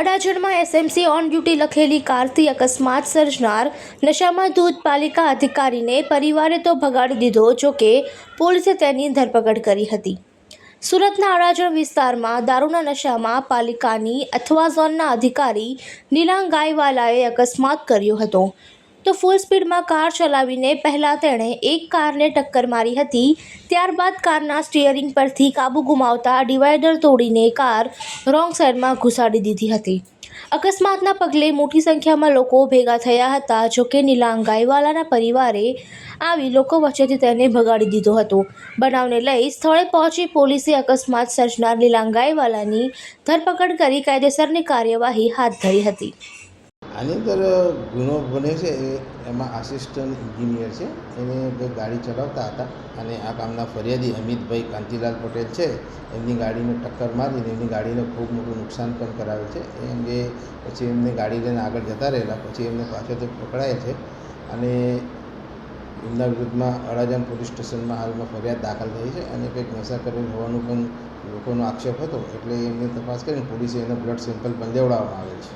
અડાજણમાં SMC on duty લખેલી કારથી અકસ્માત સર્જનાર નશામાં ધૂત પાલિકા અધિકારીને પરિવારે તો ભગાડી દીધો જોકે પોલીસે તેની ધરપકડ કરી હતી. સુરતના અડાજણ વિસ્તારમાં દારૂના નશામાં પાલિકાની અથવા ઝોનના અધિકારી નીલાંગ ગાયવાલાએ અકસ્માત કર્યો હતો. તો ફૂલ સ્પીડમાં કાર ચલાવીને પહેલાં તેણે એક કારને ટક્કર મારી હતી. ત્યારબાદ કારના સ્ટિયરિંગ પરથી કાબુ ગુમાવતા ડિવાઈડર તોડીને કાર રોંગ સાઈડમાં ઘુસાડી દીધી હતી. અકસ્માતના પગલે મોટી સંખ્યામાં લોકો ભેગા થયા હતા જોકે નીલાંગ ગાયવાલાના પરિવારે આવી લોકો વચ્ચેથી તેને ભગાડી દીધો હતો. બનાવને લઈ સ્થળે પહોંચી પોલીસે અકસ્માત સર્જનાર નીલાંગ ગાયવાલાની ધરપકડ કરી કાયદેસરની કાર્યવાહી હાથ ધરી હતી. આની અંદર ગુનો બને છે એ એમાં આસિસ્ટન્ટ એન્જિનિયર છે. એને ભાઈ ગાડી ચલાવતા હતા અને આ કામના ફરિયાદી અમિતભાઈ કાંતિલાલ પટેલ છે. એમની ગાડીને ટક્કર મારીને એમની ગાડીને ખૂબ મોટું નુકસાન પણ કરાવે છે. એ અંગે પછી એમને ગાડી લઈને આગળ જતા રહેલા, પછી એમને પાછળથી પકડાય છે અને એમના વિરુદ્ધમાં અડાજણ પોલીસ સ્ટેશનમાં હાલમાં ફરિયાદ દાખલ થઈ છે અને કંઈક નશા કરેલ હોવાનું પણ લોકોનો આક્ષેપ હતો એટલે એમની તપાસ કરીને પોલીસે એનો બ્લડ સેમ્પલ પણ લેવડાવવામાં આવેલ છે.